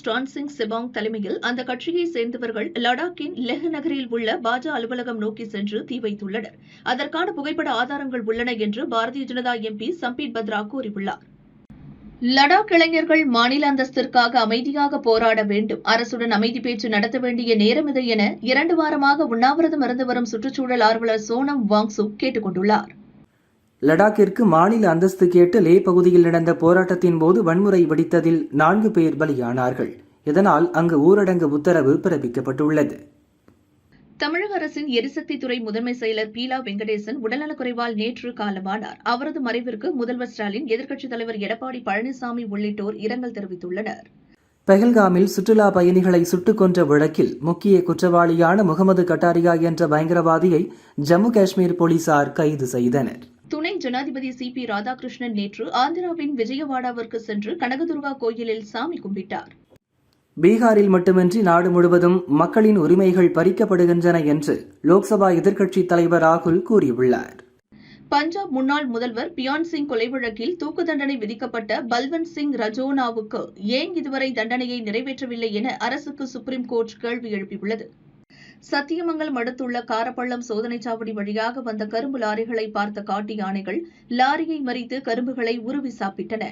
ஸ்டான் Singh Sebang தலைமையில் அந்த கட்சியை சேர்ந்தவர்கள் லடாக்கின் லெஹ் நகரில் உள்ள பாஜ அலுவலகம் நோக்கி சென்று தீ வைத்துள்ளனர். அதற்கான புகைப்பட ஆதாரங்கள் உள்ளன என்று பாரதிய ஜனதா எம்பி சம்பீத் பத்ரா கூறியுள்ளார். லடாக் இளைஞர்கள் மாநில அந்தஸ்திற்காக அமைதியாக போராட வேண்டும். அரசுடன் அமைதி பேச்சு நடத்த வேண்டிய நேரம் இது என இரண்டு வாரமாக உண்ணாவிரதம் இருந்து வரும் சுற்றுச்சூழல் ஆர்வலர் சோனம் வாங்சு கேட்டுக் கொண்டுள்ளார் லடாக்கிற்கு மாநில அந்தஸ்து கேட்டு லே பகுதியில் நடந்த போராட்டத்தின் போது வன்முறை வெடித்ததில் நான்கு பேர் பலியானார்கள். இதனால் அங்கு ஊரடங்கு உத்தரவு பிறப்பிக்கப்பட்டுள்ளது. தமிழக அரசின் எரிசக்தி துறை முதன்மை செயலர் பீலா வெங்கடேசன் உடல்நலக்குறைவால் நேற்று காலமானார். அவரது மறைவிற்கு முதல்வர் ஸ்டாலின் எதிர்க்கட்சித் தலைவர் எடப்பாடி பழனிசாமி உள்ளிட்டோர் இரங்கல் தெரிவித்துள்ளனர். பெஹல்காமில் சுற்றுலா பயணிகளை சுட்டுக் கொன்ற வழக்கில் முக்கிய குற்றவாளியான முகமது கட்டாரியா என்ற பயங்கரவாதியை ஜம்மு காஷ்மீர் போலீசார் கைது செய்தனர். துணை ஜனாதிபதி சி பி ராதாகிருஷ்ணன் நேற்று ஆந்திராவின் விஜயவாடாவிற்கு சென்று கனகதுர்கா கோயிலில் சாமி கும்பிட்டார். பீகாரில் மட்டுமின்றி நாடு முழுவதும் மக்களின் உரிமைகள் பறிக்கப்படுகின்றன என்று லோக்சபா எதிர்க்கட்சித் தலைவர் ராகுல் கூறியுள்ளார். பஞ்சாப் முன்னாள் முதல்வர் பியான் சிங் கொலை வழக்கில் தூக்கு தண்டனை விதிக்கப்பட்ட பல்வந்த் சிங் ரஜோனாவுக்கு ஏன் இதுவரை தண்டனையை நிறைவேற்றவில்லை என அரசுக்கு சுப்ரீம் கோர்ட் கேள்வி எழுப்பியுள்ளது. சத்தியமங்கலம் அடுத்துள்ள காரப்பள்ளம் சோதனைச்சாவடி வழியாக வந்த கரும்பு லாரிகளை பார்த்த காட்டு யானைகள் லாரியை மறித்து கரும்புகளை உருவி சாப்பிட்டன.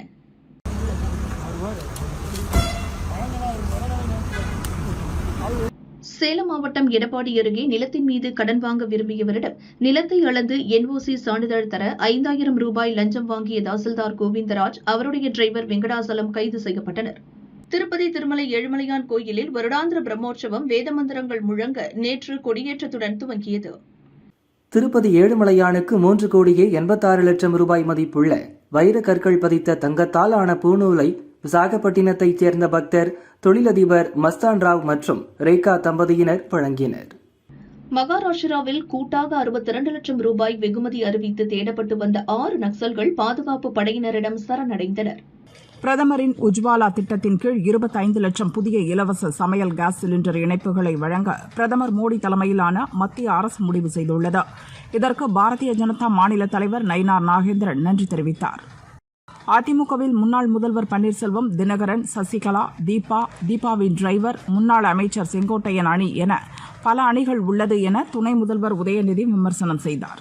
சேலம் மாவட்டம் எடப்பாடி அருகே நிலத்தின் மீது கடன் வாங்க விரும்பியவரிடம் நிலத்தை அளந்து என்ஓசி சான்றிதழ் தர ஐந்தாயிரம் ரூபாய் லஞ்சம் வாங்கிய தாசில்தார் கோவிந்தராஜ் அவருடைய டிரைவர் வெங்கடாசலம் கைது செய்யப்பட்டனர். திருப்பதி திருமலை ஏழுமலையான் கோயிலில் வருடாந்திர பிரம்மோற்சவம் வேதமந்திரங்கள் முழங்க நேற்று கொடியேற்றத்துடன் துவங்கியது. திருப்பதி ஏழுமலையானுக்கு மூன்று கோடியே எண்பத்தாறு லட்சம் ரூபாய் மதிப்புள்ள வைர கற்கள் பதித்த தங்கத்தால் ஆன பூநூலை விசாகப்பட்டினத்தைச் சேர்ந்த பக்தர் தொழிலதிபர் மஸ்தான் ராவ் மற்றும் ரேகா தம்பதியினர் வழங்கினர். மகாராஷ்டிராவில் கூட்டாக அறுபத்தி இரண்டு லட்சம் ரூபாய் வெகுமதி அறிவித்து தேடப்பட்டு வந்த ஆறு நக்சல்கள் பாதுகாப்பு படையினரிடம் சரணடைந்தனர். பிரதமரின் உஜ்வாலா திட்டத்தின் கீழ் இருபத்தைந்து லட்சம் புதிய இலவச சமையல் கேஸ் சிலிண்டர் இணைப்புகளை வழங்க பிரதமர் மோடி தலைமையிலான மத்திய அரசு முடிவு செய்துள்ளது. இதற்கு பாரதிய ஜனதா மாநில தலைவர் நயினார் நாகேந்திரன் நன்றி தெரிவித்தார். அதிமுகவில் முன்னாள் முதல்வர் பன்னீர்செல்வம் தினகரன் சசிகலா தீபா தீபாவின் டிரைவர் முன்னாள் அமைச்சர் செங்கோட்டையன் அணி என பல அணிகள் உள்ளது என துணை முதல்வர் உதயநிதி விமர்சனம் செய்தார்.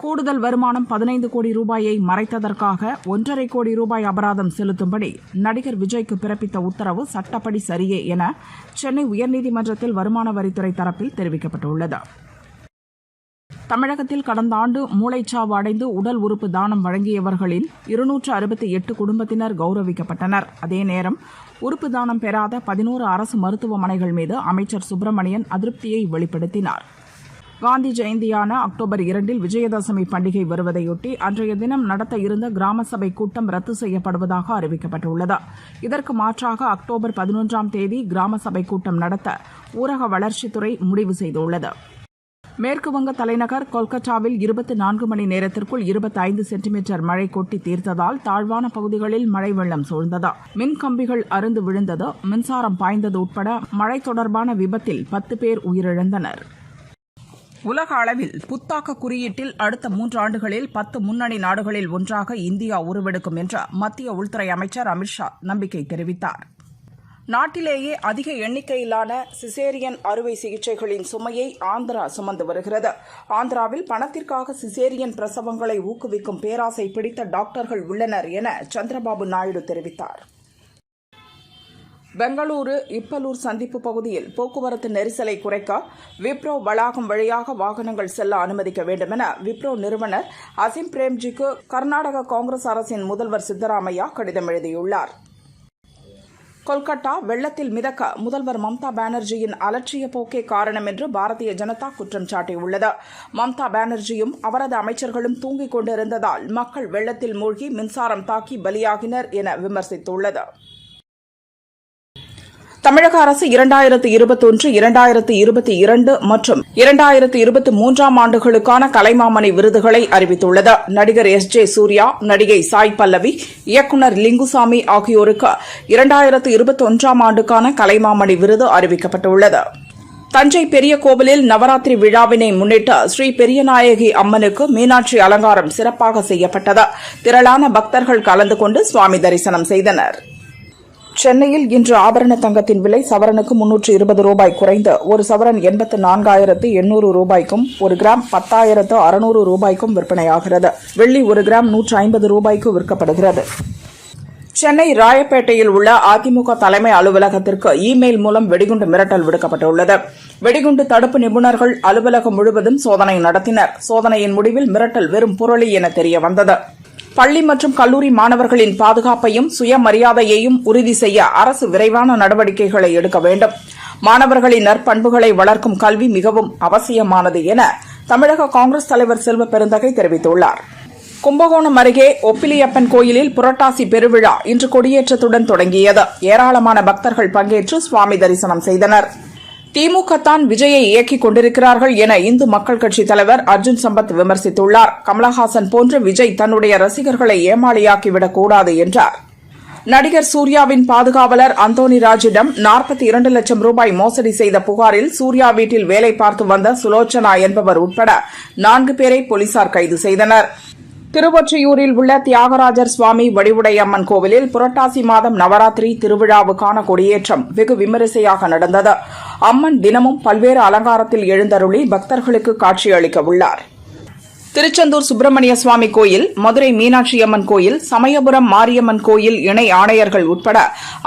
கூடுதல் வருமானம் பதினைந்து கோடி ரூபாயை மறைத்ததற்காக ஒன்றரை கோடி ரூபாய் அபராதம் செலுத்தும்படி நடிகர் விஜய்க்கு பிறப்பித்த உத்தரவு சட்டப்படி சரியே என சென்னை உயர்நீதிமன்றத்தில் வருமான வரித்துறை தரப்பில் தெரிவிக்கப்பட்டுள்ளது. தமிழகத்தில் கடந்த ஆண்டு மூளைச்சாவு அடைந்து உடல் உறுப்பு தானம் வழங்கியவர்களில் இருநூற்று அறுபத்தி எட்டு குடும்பத்தினர் கௌரவிக்கப்பட்டனர். அதே நேரம் உறுப்பு தானம் பெறாத பதினோரு அரசு மருத்துவமனைகள் மீது அமைச்சர் சுப்பிரமணியன் அதிருப்தியை வெளிப்படுத்தினார். காந்தி ஜெயந்தியான அக்டோபர் இரண்டில் விஜயதசமி பண்டிகை வருவதையொட்டி அன்றைய தினம் நடத்த இருந்த கிராம சபை கூட்டம் ரத்து செய்யப்படுவதாக அறிவிக்கப்பட்டுள்ளது. இதற்கு மாற்றாக அக்டோபர் பதினொன்றாம் தேதி கிராம சபை கூட்டம் நடத்த ஊரக வளர்ச்சித்துறை முடிவு செய்துள்ளது. மேற்குவங்க தலைநகர் கொல்கத்தாவில் இருபத்தி நான்கு மணி நேரத்திற்குள் இருபத்தைந்து சென்டிமீட்டர் மழை கொட்டி தீர்த்ததால் தாழ்வான பகுதிகளில் மழை வெள்ளம் சூழ்ந்தது. மின் கம்பிகள் அருந்து விழுந்தது. மின்சாரம் பாய்ந்தது உட்பட மழை தொடர்பான விபத்தில் பத்து பேர் உயிரிழந்தனர். உலக அளவில் புத்தாக்க குறியீட்டில் அடுத்த மூன்று ஆண்டுகளில் பத்து முன்னணி நாடுகளில் ஒன்றாக இந்தியா உருவெடுக்கும் என்று மத்திய உள்துறை அமைச்சர் அமித்ஷா நம்பிக்கை தெரிவித்தார். நாட்டிலேயே அதிக எண்ணிக்கையிலான சிசேரியன் அறுவை சிகிச்சைகளின் சுமையை ஆந்திரா சுமந்து வருகிறது. ஆந்திராவில் பணத்திற்காக சிசேரியன் பிரசவங்களை ஊக்குவிக்கும் பேராசை பிடித்த டாக்டர்கள் உள்ளனர் என சந்திரபாபு நாயுடு தெரிவித்தார். பெங்களூரு இப்பலூர் சந்திப்பு பகுதியில் போக்குவரத்து நெரிசலை குறைக்க விப்ரோ வளாகம் வழியாக வாகனங்கள் செல்ல அனுமதிக்க வேண்டும் என விப்ரோ நிறுவனர் அசிம் பிரேம்ஜிக்கு கர்நாடக காங்கிரஸ் அரசின் முதல்வர் சித்தராமையா கடிதம் எழுதியுள்ளார். கொல்கத்தா வெள்ளத்தில் மிதக்க முதல்வர் மம்தா பானர்ஜியின் அலட்சிய போக்கே காரணம் என்று பாரதிய ஜனதா குற்றம் சாட்டியுள்ளது. மம்தா பானர்ஜியும் அவரது அமைச்சர்களும் தூங்கிக் கொண்டிருந்ததால் மக்கள் வெள்ளத்தில் மூழ்கி மின்சாரம் தாக்கி பலியாகினர் என விமர்சித்துள்ளது. தமிழக அரசு இரண்டாயிரத்து இருபத்தொன்று இரண்டாயிரத்து இருபத்தி இரண்டு மற்றும் இரண்டாயிரத்து இருபத்தி மூன்றாம் ஆண்டுகளுக்கான கலைமாமணி விருதுகளை அறிவித்துள்ளது. நடிகர் எஸ் ஜே சூர்யா நடிகை சாய் பல்லவி இயக்குநர் லிங்குசாமி ஆகியோருக்கு இரண்டாயிரத்து இருபத்தி ஒன்றாம் ஆண்டுக்கான கலைமாமணி விருது அறிவிக்கப்பட்டுள்ளது. தஞ்சை பெரிய கோவிலில் நவராத்திரி விழாவினை முன்னிட்டு ஸ்ரீ பெரியநாயகி அம்மனுக்கு மீனாட்சி அலங்காரம் சிறப்பாக செய்யப்பட்டது. திரளான பக்தர்கள் கலந்து கொண்டு சுவாமி தரிசனம் செய்தனா் சென்னையில் இன்று ஆபரண தங்கத்தின் விலை சவரனுக்கு முன்னூற்று இருபது ரூபாய் குறைந்து ஒரு சவரன் எண்பத்து நான்காயிரத்து எண்ணூறு ரூபாய்க்கும் ஒரு கிராம் பத்தாயிரத்து அறுநூறு ரூபாய்க்கும் விற்பனையாகிறது. வெள்ளி ஒரு கிராம் நூற்று ஐம்பது ரூபாய்க்கு விற்கப்படுகிறது. சென்னை ராயப்பேட்டையில் உள்ள அதிமுக தலைமை அலுவலகத்திற்கு இமெயில் மூலம் வெடிகுண்டு மிரட்டல் விடுக்கப்பட்டுள்ளது. வெடிகுண்டு தடுப்பு நிபுணர்கள் அலுவலகம் முழுவதும் சோதனை நடத்தினர். சோதனையின் முடிவில் மிரட்டல் வெறும் புரளி என தெரிய வந்தது பள்ளி மற்றும் கல்லூரி மாணவர்களின் பாதுகாப்பையும் சுயமரியாதையையும் உறுதி செய்ய அரசு விரைவான நடவடிக்கைகளை எடுக்க வேண்டும். மாணவர்களின் நற்பண்புகளை வளர்க்கும் கல்வி மிகவும் அவசியமானது என தமிழக காங்கிரஸ் தலைவர் செல்வ பெருந்தகை தெரிவித்துள்ளார். கும்பகோணம் அருகே ஒப்பிலியப்பன் கோயிலில் புரட்டாசி பெருவிழா இன்று கொடியேற்றத்துடன் தொடங்கியது. ஏராளமான பக்தர்கள் பங்கேற்று சுவாமி தரிசனம் செய்தனர். திமுக தான் விஜயை இயக்கிக் கொண்டிருக்கிறார்கள் என இந்து மக்கள் கட்சி தலைவர் அர்ஜுன் சம்பத் விமர்சித்துள்ளார். கமலஹாசன் போன்று விஜய் தன்னுடைய ரசிகர்களை ஏமாளியாக்கிவிடக் கூடாது என்றார். நடிகர் சூர்யாவின் பாதுகாவலர் அந்தோனி ராஜிடம் நாற்பத்தி இரண்டு லட்சம் ரூபாய் மோசடி செய்த புகாரில் சூர்யா வீட்டில் வேலை பார்த்து வந்த சுலோச்சனா என்பவர் உட்பட நான்கு பேரை போலீசார் கைது செய்தனர். திருவொற்றியூரில் உள்ள தியாகராஜர் சுவாமி வடிவுடையம்மன் கோவிலில் புரட்டாசி மாதம் நவராத்திரி திருவிழாவுக்கான கொடியேற்றம் வெகு விமரிசையாக நடந்தது. அம்மன் தினமும் பல்வேறு அலங்காரத்தில் எழுந்தருளி பக்தர்களுக்கு காட்சியளிக்க உள்ளார் திருச்செந்தூர் சுப்பிரமணிய சுவாமி கோயில் மதுரை மீனாட்சி அம்மன் கோயில் சமயபுரம் மாரியம்மன் கோயில் இணை ஆணையர்கள் உட்பட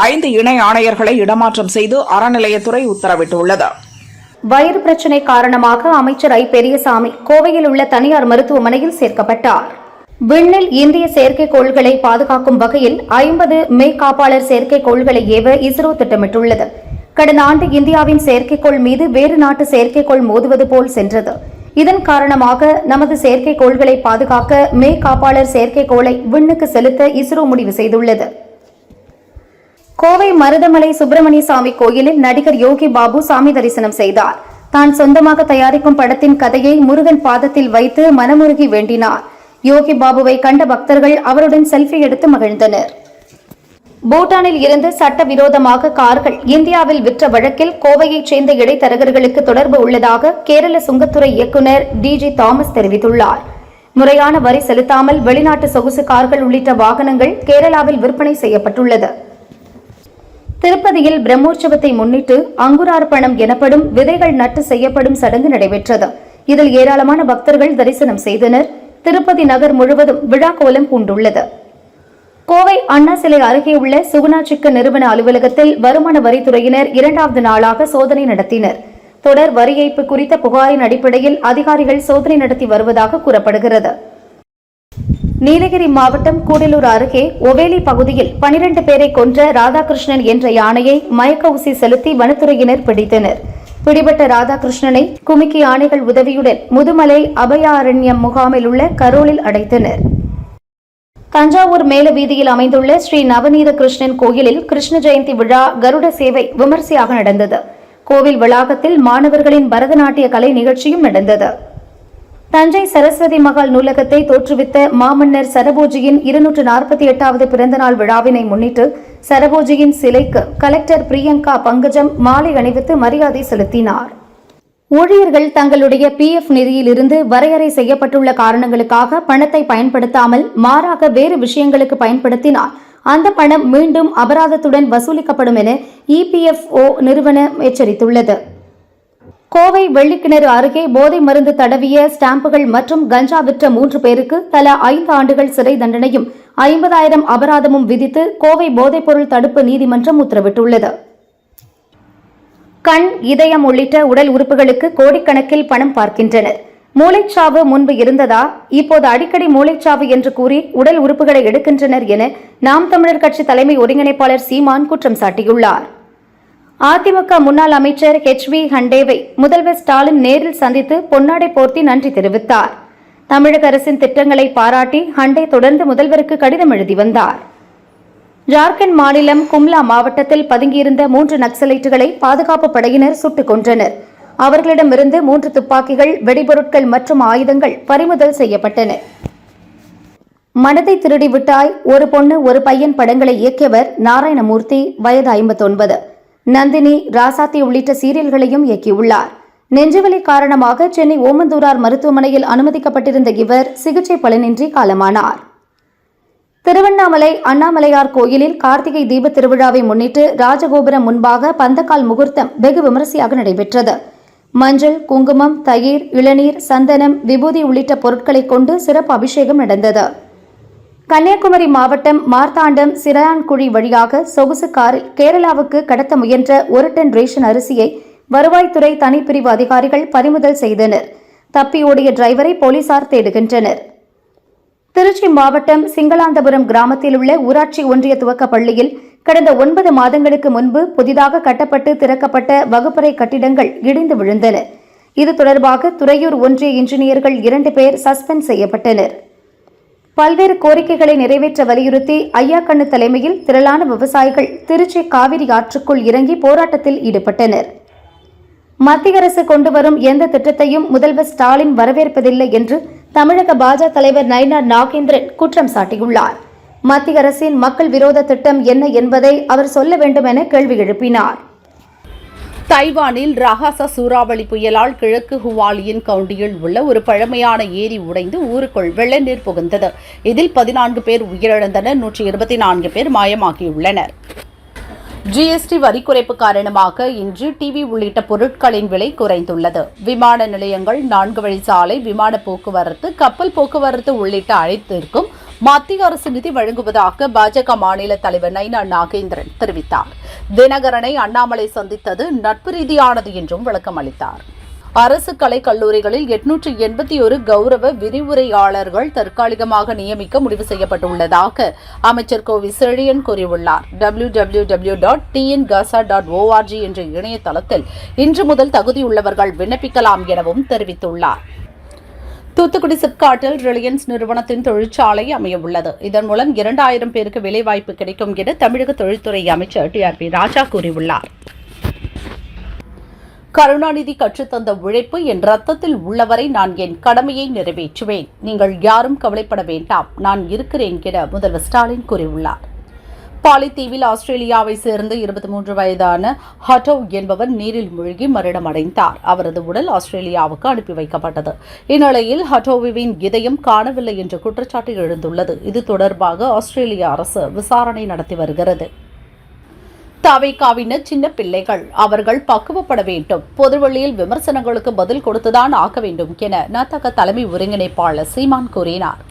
ஐந்து இணை ஆணையர்களை இடமாற்றம் செய்து அறநிலையத்துறை உத்தரவிட்டுள்ளது. வயிறு பிரச்சினை காரணமாக அமைச்சர் ஐ. பெரியசாமி கோவையில் உள்ள தனியார் மருத்துவமனையில் சேர்க்கப்பட்டார். விண்ணில் இந்திய செயற்கைக்கோள்களை பாதுகாக்கும் வகையில் ஐம்பது மெய் காப்பாளர் செயற்கைக்கோள்களை ஏவ இஸ்ரோ திட்டமிட்டுள்ளது. கடந்த ஆண்டு இந்தியாவின் செயற்கைக்கோள் மீது வேறு நாட்டு செயற்கைக்கோள் மோதுவது போல் சென்றது. இதன் காரணமாக நமது செயற்கைக்கோள்களை பாதுகாக்க மே காப்பாளர் செயற்கைக்கோளை விண்ணுக்கு செலுத்த இஸ்ரோ முடிவு செய்துள்ளது. கோவை மருதமலை சுப்பிரமணிய சாமி கோயிலில் நடிகர் யோகி பாபு சாமி தரிசனம் செய்தார். தான் சொந்தமாக தயாரிக்கும் படத்தின் கதையை முருகன் பாதத்தில் வைத்து மனமுருகி வேண்டினார். யோகி பாபுவை கண்ட பக்தர்கள் அவருடன் செல்ஃபி எடுத்து மகிழ்ந்தனர். பூட்டானில் இருந்து சட்டவிரோதமாக கார்கள் இந்தியாவில் விற்ற வழக்கில் கோவையைச் சேர்ந்த இடைத்தரகர்களுக்கு தொடர்பு உள்ளதாக கேரள சுங்கத்துறை இயக்குநர் டிஜி தாமஸ் தெரிவித்துள்ளார். முறையான வரி செலுத்தாமல் வெளிநாட்டு சொகுசு கார்கள் உள்ளிட்ட வாகனங்கள் கேரளாவில் விற்பனை செய்யப்பட்டுள்ளது. திருப்பதியில் பிரம்மோற்சவத்தை முன்னிட்டு அங்குரார்ப்பணம் எனப்படும் விதைகள் நட்டு செய்யப்படும் சடங்கு நடைபெற்றது. இதில் ஏராளமான பக்தர்கள் தரிசனம் செய்தனர். திருப்பதி நகர் முழுவதும் விழா கோலம் பூண்டுள்ளது. கோவை அண்ணா சிலை அருகே உள்ள சுகுணா நிறுவன அலுவலகத்தில் வருமான வரித்துறையினர் இரண்டாவது நாளாக சோதனை நடத்தினர். தொடர் வரி ஏய்ப்பு குறித்த புகாரின் அடிப்படையில் அதிகாரிகள் சோதனை நடத்தி வருவதாக கூறப்படுகிறது. நீலகிரி மாவட்டம் கூடலூர் அருகே ஒவேலி பகுதியில் பனிரெண்டு பேரை கொன்ற ராதாகிருஷ்ணன் என்ற யானையை மயக்க ஊசி செலுத்தி வனத்துறையினர் பிடித்தனர். பிடிபட்ட ராதாகிருஷ்ணனை குமிக்கி யானைகள் உதவியுடன் முதுமலை அபயாரண்யம் முகாமில் உள்ள கரோலில் அடைத்தனர். தஞ்சாவூர் மேல வீதியில் அமைந்துள்ள ஸ்ரீ நவநீத கிருஷ்ணன் கோயிலில் கிருஷ்ண ஜெயந்தி விழா கருட சேவை விமர்சையாக நடந்தது. கோவில் வளாகத்தில் மாணவர்களின் பரதநாட்டிய கலை நிகழ்ச்சியும் நடந்தது. தஞ்சை சரஸ்வதி மகால் நூலகத்தை தோற்றுவித்த மாமன்னர் சரபோஜியின் இருநூற்று நாற்பத்தி எட்டாவது பிறந்தநாள் விழாவினை முன்னிட்டு சரபோஜியின் சிலைக்கு கலெக்டர் பிரியங்கா பங்கஜம் மாலை அணிவித்து மரியாதை செலுத்தினார். ஊழியர்கள் தங்களுடைய பிஎஃப் நிதியிலிருந்து வரையறை செய்யப்பட்டுள்ள காரணங்களுக்காக பணத்தை பயன்படுத்தாமல் மாறாக வேறு விஷயங்களுக்கு பயன்படுத்தினால் அந்த பணம் மீண்டும் அபராதத்துடன் வசூலிக்கப்படும் என இபிஎஃப்ஓ நிறுவனம் எச்சரித்துள்ளது. கோவை வெள்ளிக்கிணறு அருகே போதை மருந்து தடவிய ஸ்டாம்புகள் மற்றும் கஞ்சா விற்ற மூன்று பேருக்கு தலா ஐந்து ஆண்டுகள் சிறை தண்டனையும் ஐம்பதாயிரம் அபராதமும் விதித்து கோவை போதைப்பொருள் தடுப்பு நீதிமன்றம் உத்தரவிட்டுள்ளது. கண் இதயம் உள்ளிட்ட உடல் உறுப்புகளுக்கு கோடிக்கணக்கில் பணம் பார்க்கின்றனர். மூளைச்சாவு முன்பு இருந்ததா? இப்போது அடிக்கடி மூளைச்சாவு என்று கூறி உடல் உறுப்புகளை எடுக்கின்றனர் என நாம் தமிழர் கட்சி தலைமை ஒருங்கிணைப்பாளர் சீமான் குற்றம் சாட்டியுள்ளார். அதிமுக முன்னாள் அமைச்சர் ஹெச் வி ஹண்டேவை முதல்வர் ஸ்டாலின் நேரில் சந்தித்து பொன்னாடை போர்த்தி நன்றி தெரிவித்தார். தமிழக அரசின் திட்டங்களை பாராட்டி ஹண்டே தொடர்ந்து முதல்வருக்கு கடிதம் எழுதி வந்தார். ஜார்க்கண்ட் மாநிலம் கும்லா மாவட்டத்தில் பதுங்கியிருந்த மூன்று நக்சலைட்டுகளை பாதுகாப்பு படையினர் சுட்டுக் கொன்றனர். அவர்களிடமிருந்து மூன்று துப்பாக்கிகள் வெடிபொருட்கள் மற்றும் ஆயுதங்கள் பறிமுதல் செய்யப்பட்டன. மனதை திருடி விட்டாய் ஒரு பொண்ணு ஒரு பையன் படங்களை இயக்கியவர் நாராயணமூர்த்தி வயது ஐம்பத்தொன்பது. நந்தினி ராசாத்தி உள்ளிட்ட சீரியல்களையும் இயக்கியுள்ளார். நெஞ்சுவலி காரணமாக சென்னை ஓமந்தூரார் மருத்துவமனையில் அனுமதிக்கப்பட்டிருந்த இவர் சிகிச்சை பலனின்றி காலமானார். திருவண்ணாமலை அண்ணாமலையார் கோயிலில் கார்த்திகை தீப திருவிழாவை முன்னிட்டு ராஜகோபுரம் முன்பாக பந்தக்கால் முகூர்த்தம் வெகு விமரிசையாக நடைபெற்றது. மஞ்சள் குங்குமம் தயிர் இளநீர் சந்தனம் விபூதி உள்ளிட்ட பொருட்களைக் கொண்டு சிறப்பு அபிஷேகம் நடந்தது. கன்னியாகுமரி மாவட்டம் மார்த்தாண்டம் சிறையான்குழி வழியாக சொகுசு காரில் கேரளாவுக்கு கடத்த முயன்ற ஒரு டன் ரேஷன் அரிசியை வருவாய்த்துறை தனிப்பிரிவு அதிகாரிகள் பறிமுதல் செய்தனர். தப்பியோடிய டிரைவரை போலீசார் தேடுகின்றனர். திருச்சி மாவட்டம் சிங்களாந்தபுரம் கிராமத்தில் உள்ள ஊராட்சி ஒன்றிய துவக்க பள்ளியில் கடந்த ஒன்பது மாதங்களுக்கு முன்பு புதிதாக கட்டப்பட்டு திறக்கப்பட்ட வகுப்பறை கட்டிடங்கள் இடிந்து விழுந்தன. இது தொடர்பாக துறையூர் ஒன்றிய இன்ஜினியர்கள் இரண்டு பேர் சஸ்பெண்ட் செய்யப்பட்டனர். பல்வேறு கோரிக்கைகளை நிறைவேற்ற வலியுறுத்தி ஐயாக்கண்ணு தலைமையில் திரளான விவசாயிகள் திருச்சி காவிரி ஆற்றுக்குள் இறங்கி போராட்டத்தில் ஈடுபட்டனர். மத்திய அரசு கொண்டு வரும் எந்த திட்டத்தையும் முதல்வர் ஸ்டாலின் வரவேற்பதில்லை என்று தமிழக பாஜக தலைவர் நயினார் நாகேந்திரன் குற்றம் சாட்டியுள்ளார். மத்திய அரசின் மக்கள் விரோத திட்டம் என்ன என்பதை அவர் சொல்ல வேண்டும் என கேள்வி எழுப்பினார். தைவானில் ரகாச சூறாவளி புயலால் கிழக்கு ஹுவாலியின் கவுண்டியில் உள்ள ஒரு பழமையான ஏரி உடைந்து ஊருக்குள் வெள்ள நீர் புகுந்தது. இதில் பதினான்கு பேர் உயிரிழந்தனர் நூற்றி இருபத்தி நான்கு பேர் மாயமாகியுள்ளனர். ஜிஎஸ்டி வரி குறைப்பு காரணமாக இன்று டிவி உள்ளிட்ட பொருட்களின் விலை குறைந்துள்ளது. விமான நிலையங்கள் நான்கு வழி சாலை விமான போக்குவரத்து கப்பல் போக்குவரத்து உள்ளிட்ட அனைத்திற்கும் மத்திய அரசு நிதி வழங்குவதாக பாஜக மாநில தலைவர் நைனா நாகேந்திரன் தெரிவித்தார். தினகரனை அண்ணாமலை சந்தித்தது நட்பு ரீதியானது என்றும் விளக்கம் அளித்தார் அரசு கலைக் கல்லூரிகளில் எட்நூற்று எண்பத்தி ஒரு கௌரவ விரிவுரையாளர்கள் தற்காலிகமாக நியமிக்க முடிவு செய்யப்பட்டுள்ளதாக அமைச்சர் கோவி செழியன் கூறியுள்ளார். W W W dot TN கசா dot O R G என்ற இணையதளத்தில் இன்று முதல் தகுதியுள்ளவர்கள் விண்ணப்பிக்கலாம் எனவும் தெரிவித்துள்ளார். தூத்துக்குடி சிப்காட்டில் ரிலையன்ஸ் நிறுவனத்தின் தொழிற்சாலை அமையவுள்ளது. இதன் மூலம் இரண்டாயிரம் பேருக்கு வேலைவாய்ப்பு கிடைக்கும் என தமிழக தொழில்துறை அமைச்சர் டி. ஆர். பி. ராஜா கூறியுள்ளார். கருணாநிதி கற்றுத்தந்த உழைப்பு என் ரத்தத்தில் உள்ளவரை நான் என் கடமையை நிறைவேற்றுவேன். நீங்கள் யாரும் கவலைப்பட வேண்டாம். நான் இருக்கிறேன் என முதல்வர் ஸ்டாலின் கூறியுள்ளார். பாலித்தீவில் ஆஸ்திரேலியாவை சேர்ந்த இருபத்தி மூன்று வயதான ஹட்டோ என்பவர் நீரில் மூழ்கி மரணமடைந்தார் அவரது உடல் ஆஸ்திரேலியாவுக்கு அனுப்பி வைக்கப்பட்டது. இந்நிலையில் ஹட்டோவின் இதயம் காணவில்லை என்ற குற்றச்சாட்டு எழுந்துள்ளது. இது தொடர்பாக ஆஸ்திரேலிய அரசு விசாரணை நடத்தி வருகிறது. தவைக்காவினர் சின்ன பிள்ளைகள். அவர்கள் பக்குவப்பட வேண்டும். பொதுவெளியில் விமர்சனங்களுக்கு பதில் கொடுத்துதான் ஆக்க வேண்டும் என நத்தக தலைமை ஒருங்கிணைப்பாளர் சீமான் கூறினார்.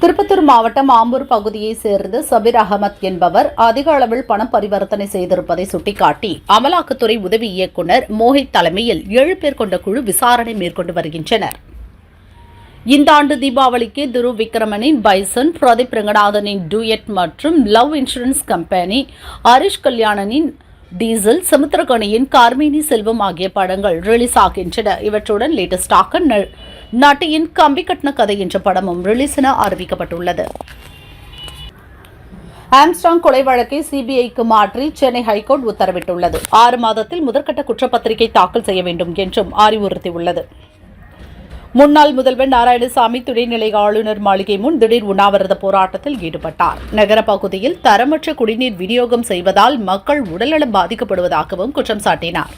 திருப்பத்தூர் மாவட்டம் ஆம்பூர் பகுதியைச் சேர்ந்த சபீர் அகமத் என்பவர் அதிக அளவில் பணம் பரிவர்த்தனை செய்திருப்பதை சுட்டிக்காட்டி அமலாக்கத்துறை உதவி இயக்குநர் மோஹித் தலைமையில் ஏழு பேர் கொண்ட குழு விசாரணை மேற்கொண்டு வருகின்றனர். இந்த ஆண்டு தீபாவளிக்கு துரு விக்ரமனின் பைசன் பிரதீப் ரங்கநாதனின் டூயட் மற்றும் லவ் இன்சூரன்ஸ் கம்பெனி ஹரிஷ் கல்யாணனின் டீசல் சமுத்திரகணியின் கார்மேனி செல்வம் ஆகிய படங்கள் ரிலீஸ் ஆகின்றன. இவற்றுடன் லேட்டஸ்டாக ந- நட்டியின் கம்பி கட்டின கதை என்ற படமும் ரிலீஸ் என அறிவிக்கப்பட்டுள்ளது. ஆம்ஸ்டாங் கொலை வழக்கை சிபிஐக்கு மாற்றி சென்னை ஹைகோர்ட் உத்தரவிட்டுள்ளது. ஆறு மாதத்தில் முதற்கட்ட குற்றப்பத்திரிகை தாக்கல் செய்ய வேண்டும் என்றும் அறிவுறுத்தியுள்ளது. முன்னாள் முதல்வர் நாராயணசாமி துணைநிலை ஆளுநர் மாளிகை முன் திடீர் உண்ணாவிரத போராட்டத்தில் ஈடுபட்டார். நகர பகுதியில் தரமற்ற குடிநீர் விநியோகம் செய்வதால் மக்கள் உடல்நலம் பாதிக்கப்படுவதாகவும் குற்றம் சாட்டினார்.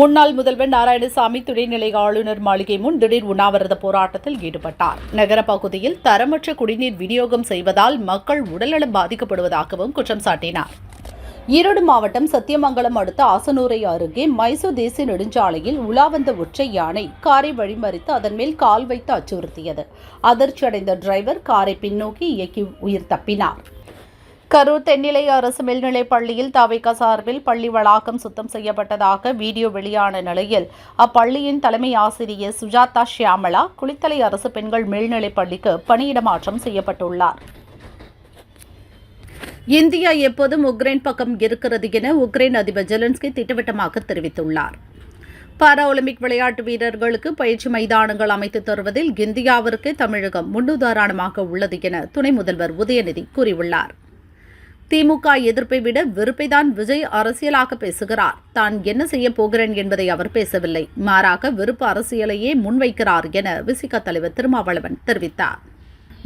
முன்னாள் முதல்வர் நாராயணசாமி துணைநிலை ஆளுநர் மாளிகை முன் திடீர் உண்ணாவிரத போராட்டத்தில் ஈடுபட்டார். நகர பகுதியில் தரமற்ற குடிநீர் விநியோகம் செய்வதால் மக்கள் உடல்நலம் பாதிக்கப்படுவதாகவும் குற்றம் சாட்டினார். ஈரோடு மாவட்டம் சத்தியமங்கலம் அடுத்த ஆசனூரை அருகே மைசூர் தேசிய நெடுஞ்சாலையில் உலா வந்த ஒற்றை யானை காரை வழிமறித்து அதன் மேல் கால் வைத்து அச்சுறுத்தியது. அதிர்ச்சியடைந்த டிரைவர் காரை பின்னோக்கி இயக்கி உயிர் தப்பினார். கரூர் தென்னிலை அரசு மேல்நிலைப் பள்ளியில் தவிக சார்பில் பள்ளி வளாகம் சுத்தம் செய்யப்பட்டதாக வீடியோ வெளியான நிலையில் அப்பள்ளியின் தலைமை ஆசிரியர் சுஜாதா ஷியாமலா குளித்தலை அரசு பெண்கள் மேல்நிலைப் பள்ளிக்கு பணியிட மாற்றம் செய்யப்பட்டுள்ளார். இந்தியா எப்போதும் உக்ரைன் பக்கம் இருக்கிறது என உக்ரைன் அதிபர் ஜெலன்ஸ்கி திட்டவட்டமாக தெரிவித்துள்ளார். பாரா ஒலிம்பிக் விளையாட்டு வீரர்களுக்கு பயிற்சி மைதானங்கள் அமைத்து தருவதில் இந்தியாவிற்கு தமிழகம் முன்னுதாரணமாக உள்ளது என துணை முதல்வர் உதயநிதி கூறியுள்ளார். திமுக எதிர்ப்பை விட வெறுப்பைதான் விஜய் அரசியலாக பேசுகிறார். தான் என்ன செய்ய போகிறேன் என்பதை அவர் பேசவில்லை. மாறாக வெறுப்பு அரசியலையே முன்வைக்கிறார் என விசிக தலைவர் திருமாவளவன் தெரிவித்தார்.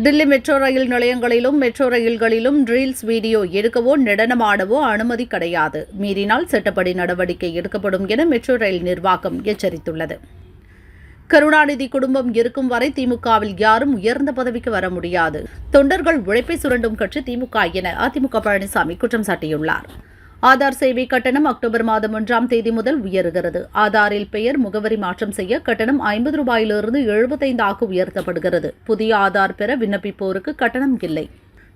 டில்லி மெட்ரோ ரயில் நிலையங்களிலும் மெட்ரோ ரயில்களிலும் ரீல்ஸ் வீடியோ எடுக்கவோ நடனமாடவோ அனுமதி கிடையாது. மீறினால் சட்டப்படி நடவடிக்கை எடுக்கப்படும் என மெட்ரோ ரயில் நிர்வாகம் எச்சரித்துள்ளது. கருணாநிதி குடும்பம் இருக்கும் வரை திமுகவில் யாரும் உயர்ந்த பதவிக்கு வர முடியாது. தொண்டர்கள் உழைப்பை சுரண்டும் கட்சி திமுக என அதிமுக பழனிசாமி குற்றம் சாட்டியுள்ளார். ஆதார் சேவை கட்டணம் அக்டோபர் மாதம் ஒன்றாம் தேதி முதல் உயர்கிறது. ஆதாரில் பெயர் முகவரி மாற்றம் செய்ய கட்டணம் ஐம்பது ரூபாயிலிருந்து எழுபத்தைந்தாக உயர்த்தப்படுகிறது. புதிய ஆதார் பெற விண்ணப்பிப்போருக்கு கட்டணம் இல்லை.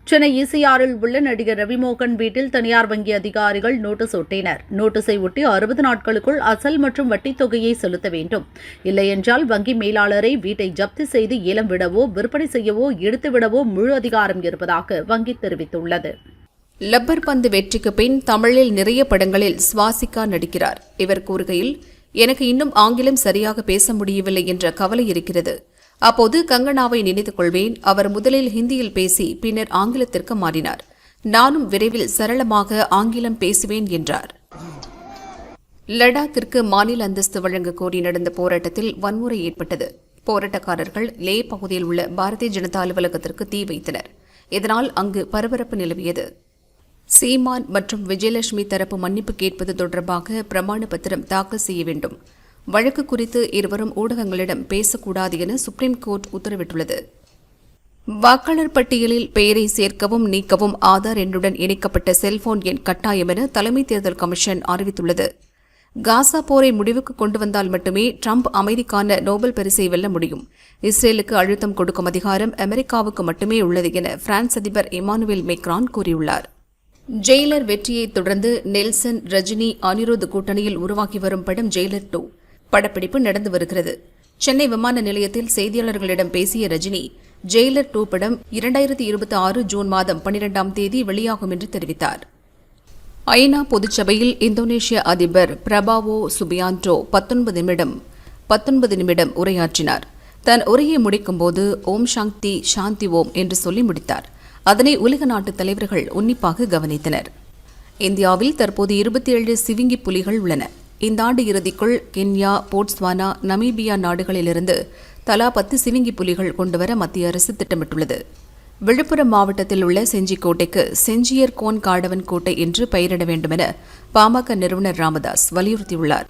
சென்னை ஈசிஆரில் உள்ள நடிகர் ரவிமோகன் வீட்டில் தனியார் வங்கி அதிகாரிகள் நோட்டீஸ் ஒட்டினர். நோட்டீஸை ஒட்டி அறுபது நாட்களுக்குள் அசல் மற்றும் வட்டித் தொகையை செலுத்த வேண்டும். இல்லையென்றால் வங்கி மேலாளரை வீட்டை ஜப்தி செய்து ஏலம் விடவோ விற்பனை செய்யவோ எடுத்துவிடவோ முழு அதிகாரம் இருப்பதாக வங்கி தெரிவித்துள்ளது. லப்பர் பந்து வெற்றிக்கு பின் தமிழில் நிறைய படங்களில் சுவாசிகா நடிக்கிறார். இவர் கூறுகையில் எனக்கு இன்னும் ஆங்கிலம் சரியாக பேச முடியவில்லை என்ற கவலை இருக்கிறது. அப்போது கங்கனாவை நினைத்துக் கொள்வேன். அவர் முதலில் ஹிந்தியில் பேசி பின்னர் ஆங்கிலத்திற்கு மாறினார். நானும் விரைவில் சரளமாக ஆங்கிலம் பேசுவேன் என்றார். லடாக்கிற்கு மாநில அந்தஸ்து வழங்க கோரி நடந்த போராட்டத்தில் வன்முறை ஏற்பட்டது. போராட்டக்காரர்கள் லே பகுதியில் உள்ள பாரதிய ஜனதா அலுவலகத்திற்கு தீ வைத்தனர். இதனால் அங்கு பரபரப்பு நிலவியது. சீமான் மற்றும் விஜயலட்சுமி தரப்பு மன்னிப்பு கேட்பது தொடர்பாக பிரமாண பத்திரம் தாக்கல் செய்ய வேண்டும். வழக்கு குறித்து இருவரும் ஊடகங்களிடம் பேசக்கூடாது என சுப்ரீம் கோர்ட் உத்தரவிட்டுள்ளது. வாக்காளர் பட்டியலில் பெயரை சேர்க்கவும் நீக்கவும் ஆதார் எண்ணுடன் இணைக்கப்பட்ட செல்போன் எண் கட்டாயம் என தலைமை தேர்தல் கமிஷன் அறிவித்துள்ளது. காசா போரை முடிவுக்கு கொண்டு வந்தால் மட்டுமே ட்ரம்ப் அமைதிக்கான நோபல் பரிசை வெல்ல முடியும். இஸ்ரேலுக்கு அழுத்தம் கொடுக்கும் அதிகாரம் அமெரிக்காவுக்கு மட்டுமே உள்ளது என பிரான்ஸ் அதிபர் இமானுவேல் மேக்ரான் கூறியுள்ளார். ஜெயிலர் வெற்றியைத் தொடர்ந்து நெல்சன் ரஜினி அனிருத் கூட்டணியில் உருவாகி வரும் படம் ஜெயிலர் டூ. படப்பிடிப்பு நடந்து வருகிறது. சென்னை விமான நிலையத்தில் செய்தியாளர்களிடம் பேசிய ரஜினி ஜெயிலர் டூ படம் இரண்டாயிரத்தி இருபத்தி ஆறு ஜூன் மாதம் பனிரெண்டாம் தேதி வெளியாகும் என்று தெரிவித்தார். ஐநா பொதுச்சபையில் இந்தோனேஷிய அதிபர் பிரபாவோ சுபியான்டோ பத்தொன்பது நிமிடம் பத்தொன்பது நிமிடம் உரையாற்றினார். தன் உரையை முடிக்கும்போது ஓம் சாந்தி சாந்தி ஓம் என்று சொல்லி முடித்தார். அதனை உலக நாட்டு தலைவர்கள் உன்னிப்பாக கவனித்தனர். இந்தியாவில் தற்போது இருபத்தி ஏழு சிவிங்கி புலிகள் உள்ளன. இந்த ஆண்டு இறுதிக்குள் கென்யா போட்ஸ்வானா நமீபியா நாடுகளிலிருந்து தலா பத்து சிவிங்கி புலிகள் கொண்டுவர மத்திய அரசு திட்டமிட்டுள்ளது. விழுப்புரம் மாவட்டத்தில் உள்ள செஞ்சிக்கோட்டைக்கு செஞ்சியர் கோன் காடவன் கோட்டை என்று பெயரிட வேண்டுமென பாமக நிறுவனர் ராமதாஸ் வலியுறுத்தியுள்ளார்.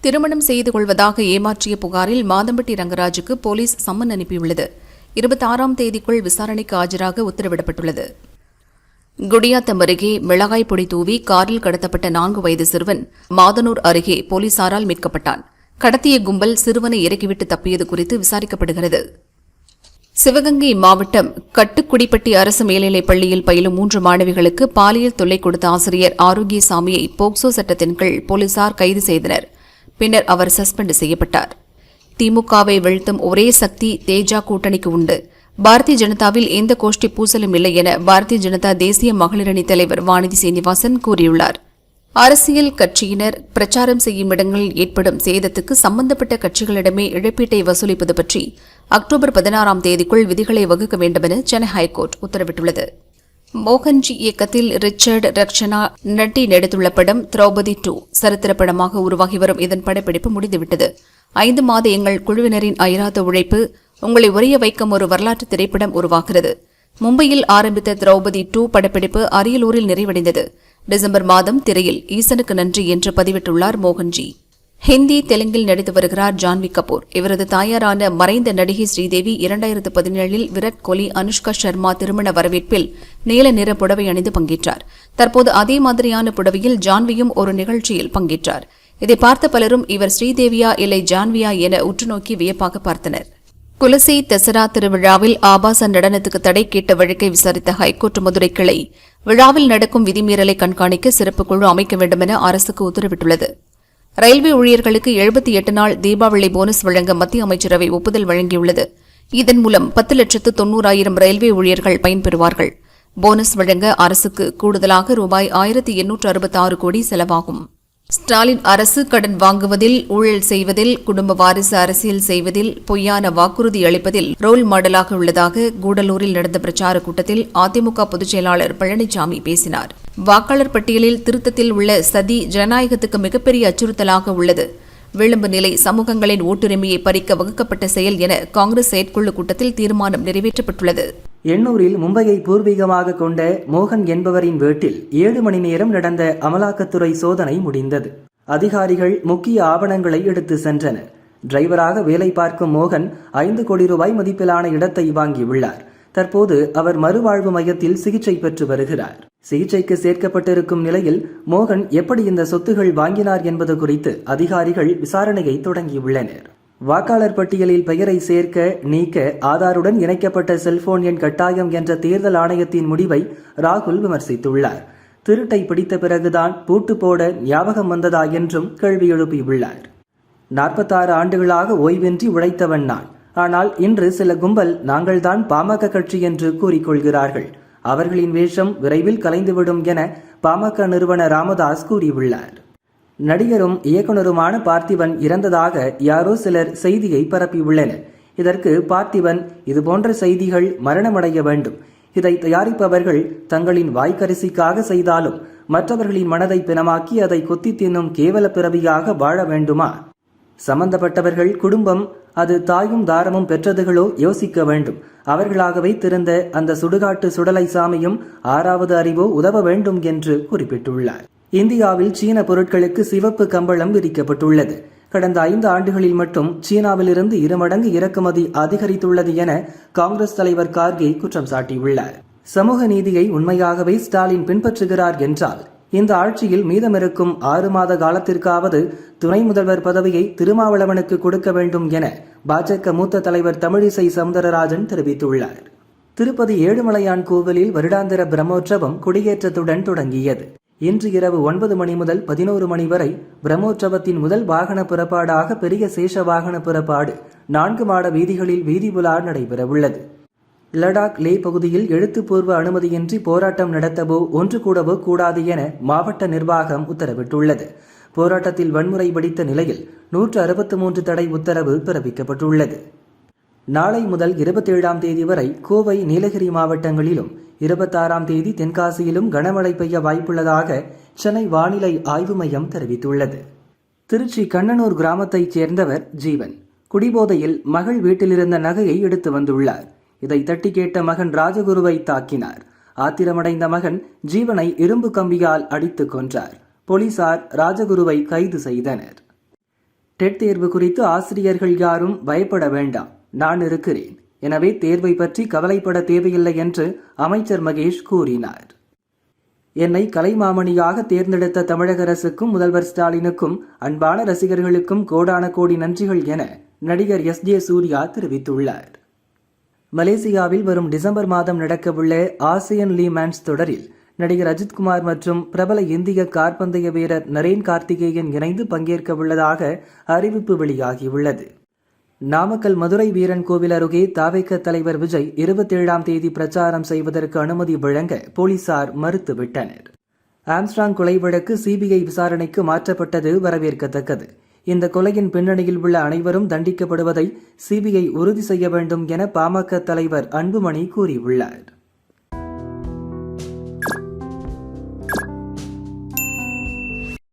திருமணம் செய்து கொள்வதாக ஏமாற்றிய புகாரில் மாதம்பட்டி ரங்கராஜுக்கு போலீஸ் சம்மன் அனுப்பியுள்ளது. இருபத்தாறாம் தேதிக்குள் விசாரணைக்கு ஆஜராக உத்தரவிடப்பட்டுள்ளது. குடியாத்தம் அருகே மிளகாய் பொடி தூவி காரில் கடத்தப்பட்ட நான்கு வயது சிறுவன் மாதனூர் அருகே போலீசாரால் மீட்கப்பட்டான். கடத்திய கும்பல் சிறுவனை இறக்கிவிட்டு தப்பியது குறித்து விசாரிக்கப்படுகிறது. சிவகங்கை மாவட்டம் கட்டுக்குடிப்பட்டி அரசு மேல்நிலைப் பள்ளியில் பயிலும் மூன்று மாணவிகளுக்கு பாலியல் தொல்லை கொடுத்த ஆசிரியர் ஆரோக்கியசாமியை போக்சோ சட்டத்தின் கீழ் போலீசார் கைது செய்தனர். பின்னர் அவர் சஸ்பெண்ட் செய்யப்பட்டார். திமுகவை வீழ்த்தும் ஒரே சக்தி தேஜா கூட்டணிக்கு உண்டு. பாரதிய ஜனதாவில் எந்த கோஷ்டி பூசலும் இல்லை என பாரதிய ஜனதா தேசிய மகளிரணி தலைவர் வானதி சீனிவாசன் கூறியுள்ளார். அரசியல் கட்சியினர் பிரச்சாரம் செய்யும் இடங்களில் ஏற்படும் சேதத்துக்கு சம்பந்தப்பட்ட கட்சிகளிடமே இழப்பீட்டை வசூலிப்பது பற்றி அக்டோபர் பதினாறாம் தேதிக்குள் விதிகளை வகுக்க வேண்டுமென சென்னை ஹைகோர்ட் உத்தரவிட்டுள்ளது. மோகன்ஜி இயக்கத்தில் ரிச்சர்ட் ரக்ஷனா நட்டி நடித்துள்ள படம் திரௌபதி டூ சரித்திர படமாக உருவாகி வரும். இதன் படப்பிடிப்பு முடிந்துவிட்டது. ஐந்து மாத எங்கள் குழுவினரின் அயராத உழைப்பு உங்களை உரைய வைக்கும் ஒரு வரலாற்று திரைப்படம் உருவாகிறது. மும்பையில் ஆரம்பித்த திரௌபதி டூ படப்பிடிப்பு அரியலூரில் நிறைவடைந்தது. டிசம்பர் மாதம் திரையில் ஈசனுக்கு நன்றி என்று பதிவிட்டுள்ளார் மோகன்ஜி. ஹிந்தி தெலுங்கில் நடித்து வருகிறார் ஜான்வி கபூர். இவரது தாயாரான மறைந்த நடிகை ஸ்ரீதேவி இரண்டாயிரத்து பதினேழில் விராட் கோலி அனுஷ்கா சர்மா திருமண வரவேற்பில் நீல நிற புடவை அணிந்து பங்கேற்றார். தற்போது அதே மாதிரியான புடவையில் ஜான்வியும் ஒரு நிகழ்ச்சியில் பங்கேற்றார். இதை பார்த்த பலரும் இவர் ஸ்ரீதேவியா இல்லை ஜான்வியா என உற்றுநோக்கி வியப்பாக பார்த்தனர். குலசை தசரா திருவிழாவில் ஆபாச நடனத்துக்கு தடை கேட்ட வழக்கை விசாரித்த ஹைகோர்ட் மதுரை கிளை விழாவில் நடக்கும் விதிமீறலை கண்காணிக்க சிறப்பு குழு அமைக்க வேண்டுமென அரசுக்கு உத்தரவிட்டுள்ளது. ரயில்வே ஊழியர்களுக்கு எழுபத்தி எட்டு நாள் தீபாவளி போனஸ் வழங்க மத்திய அமைச்சரவை ஒப்புதல் வழங்கியுள்ளது. இதன் மூலம் பத்து லட்சத்து தொன்னூறாயிரம் ரயில்வே ஊழியர்கள் பயன்பெறுவார்கள். போனஸ் வழங்க அரசுக்கு கூடுதலாக ரூபாய் ஆயிரத்தி எண்ணூற்று அறுபத்தாறு கோடி செலவாகும். ஸ்டாலின் அரசு கடன் வாங்குவதில் ஊழல் செய்வதில் குடும்ப வாரிசு அரசியல் செய்வதில் பொய்யான வாக்குறுதி அளிப்பதில் ரோல் மாடலாக உள்ளதாக கூடலூரில் நடந்த பிரச்சார கூட்டத்தில் அதிமுக பொதுச் செயலாளர் பழனிசாமி பேசினார். வாக்காளர் பட்டியலில் திருத்தத்தில் உள்ள சதி ஜனநாயகத்துக்கு மிகப்பெரிய அச்சுறுத்தலாக உள்ளது. விளிம்பு நிலை சமூகங்களின் ஓட்டுரிமையை பறிக்க வகுக்கப்பட்ட செயல் என காங்கிரஸ் செயற்குழு கூட்டத்தில் தீர்மானம் நிறைவேற்றப்பட்டுள்ளது. எண்ணூரில் மும்பையை பூர்வீகமாக கொண்ட மோகன் என்பவரின் வீட்டில் ஏழு மணி நேரம் நடந்த அமலாக்கத்துறை சோதனை முடிந்தது. அதிகாரிகள் முக்கிய ஆவணங்களை எடுத்து சென்றனர். டிரைவராக வேலை பார்க்கும் மோகன் ஐந்து கோடி ரூபாய் மதிப்பிலான இடத்தை வாங்கியுள்ளார். தற்போது அவர் மறுவாழ்வு மையத்தில் சிகிச்சை பெற்று வருகிறார். சிகிச்சைக்கு சேர்க்கப்பட்டிருக்கும் நிலையில் மோகன் எப்படி இந்த சொத்துகள் வாங்கினார் என்பது குறித்து அதிகாரிகள் விசாரணையை தொடங்கியுள்ளனர். வாக்காளர் பட்டியலில் பெயரை சேர்க்க நீக்க ஆதாருடன் இணைக்கப்பட்ட செல்போன் எண் கட்டாயம் என்ற தேர்தல் ஆணையத்தின் முடிவை ராகுல் விமர்சித்துள்ளார். திருட்டை பிடித்த பிறகுதான் பூட்டு போட ஞாபகம் வந்ததா என்றும் கேள்வி எழுப்பியுள்ளார். நாற்பத்தாறு ஆண்டுகளாக ஓய்வின்றி உழைத்தவன் நான். ஆனால் இன்று சில கும்பல் நாங்கள்தான் பாமக கட்சி என்று கூறிக்கொள்கிறார்கள். அவர்களின் வேஷம் விரைவில் கலைந்துவிடும் என பாமக நிறுவனர் ராமதாஸ் கூறியுள்ளார். நடிகரும் இயக்குனருமான பார்த்திபன் இறந்ததாக யாரோ சிலர் செய்தியை பரப்பியுள்ளனர். இதற்கு பார்த்திபன் இதுபோன்ற செய்திகள் மரணமடைய வேண்டும். இதை தயாரிப்பவர்கள் தங்களின் வாய்க்கரிசிக்காக செய்தாலும் மற்றவர்களின் மனதை பிணமாக்கி அதை கொத்தி தின்னும் கேவல பிறவியாக வாழ வேண்டுமா? சம்பந்தப்பட்டவர்கள் குடும்பம் அது தாயும் தாரமும் பெற்றதுகளோ யோசிக்க வேண்டும். அவர்களாகவே திறந்த அந்த சுடுகாட்டு சுடலை சாமியும் ஆறாவது அறிவோ உதவ வேண்டும் என்று குறிப்பிட்டுள்ளார். இந்தியாவில் சீன பொருட்களுக்கு சிவப்பு கம்பளம் விரிக்கப்பட்டுள்ளது கடந்த ஐந்து ஆண்டுகளில் மட்டும் சீனாவிலிருந்து இருமடங்கு இறக்குமதி அதிகரித்துள்ளது என காங்கிரஸ் தலைவர் கார்கே குற்றம் சாட்டியுள்ளார். சமூக நீதியை உண்மையாகவே ஸ்டாலின் பின்பற்றுகிறார் என்றால் இந்த ஆட்சியில் மீதமிருக்கும் ஆறு மாத காலத்திற்காவது துணை முதல்வர் பதவியை திருமாவளவனுக்கு கொடுக்க வேண்டும் என பாஜக மூத்த தலைவர் தமிழிசை சவுந்தரராஜன் தெரிவித்துள்ளார். திருப்பதி ஏழுமலையான் கோவிலில் வருடாந்திர பிரம்மோற்சவம் கொடியேற்றத்துடன் தொடங்கியது. இன்று இரவு ஒன்பது மணி முதல் பதினோரு மணி வரை பிரம்மோற்சவத்தின் முதல் வாகன புறப்பாடாக பெரிய சேஷ வாகன புறப்பாடு நான்கு மாட வீதிகளில் வீதி உலா நடைபெறவுள்ளது. லடாக் லே பகுதியில் எழுத்துப்பூர்வ அனுமதியின்றி போராட்டம் நடத்தவோ ஒன்று கூடவோ கூடாது என மாவட்ட நிர்வாகம் உத்தரவிட்டுள்ளது. போராட்டத்தில் வன்முறை வெடித்த நிலையில் நூற்று அறுபத்து மூன்று தடை உத்தரவு பிறப்பிக்கப்பட்டுள்ளது. நாளை முதல் இருபத்தேழாம் தேதி வரை கோவை நீலகிரி மாவட்டங்களிலும் இருபத்தாறாம் தேதி தென்காசியிலும் கனமழை பெய்ய வாய்ப்புள்ளதாக சென்னை வானிலை ஆய்வு மையம் தெரிவித்துள்ளது. திருச்சி கண்ணனூர் கிராமத்தைச் சேர்ந்தவர் ஜீவன். குடிபோதையில் மகள் வீட்டிலிருந்த நகையை எடுத்து வந்துள்ளார். இதை தட்டி கேட்ட மகன் ராஜகுருவை தாக்கினார். ஆத்திரமடைந்த மகன் ஜீவனை இரும்பு கம்பியால் அடித்துக் கொன்றார். போலீசார் ராஜகுருவை கைது செய்தனர். டெட் தேர்வு குறித்து ஆசிரியர்கள் யாரும் பயப்பட வேண்டாம். நான் இருக்கிறேன். எனவே தேர்வை பற்றி கவலைப்பட தேவையில்லை என்று அமைச்சர் மகேஷ் கூறினார். என்னை கலைமாமணியாக தேர்ந்தெடுத்த தமிழக அரசுக்கும் முதல்வர் ஸ்டாலினுக்கும் அன்பான ரசிகர்களுக்கும் கோடான கோடி நன்றிகள் என நடிகர் எஸ் ஜே சூர்யா தெரிவித்துள்ளார். மலேசியாவில் வரும் டிசம்பர் மாதம் நடக்கவுள்ள ஆசியன் லீ மேன்ஸ் தொடரில் நடிகர் அஜித்குமார் மற்றும் பிரபல இந்திய கார்பந்தய வீரர் நரேன் கார்த்திகேயன் இணைந்து பங்கேற்க உள்ளதாக அறிவிப்பு வெளியாகியுள்ளது. நாமக்கல் மதுரை வீரன் கோவில் அருகே தாவைக்க தலைவர் விஜய் இருபத்தேழாம் தேதி பிரச்சாரம் செய்வதற்கு அனுமதி வழங்க போலீசார் மறுத்துவிட்டனர். ஆம்ஸ்ட்ராங் கொலை வழக்கு சிபிஐ விசாரணைக்கு மாற்றப்பட்டது வரவேற்கத்தக்கது. இந்த கொலையின் பின்னணியில் உள்ள அனைவரும் தண்டிக்கப்படுவதை சிபிஐ உறுதி செய்ய வேண்டும் என பாமக தலைவர் அன்புமணி கூறியுள்ளார்.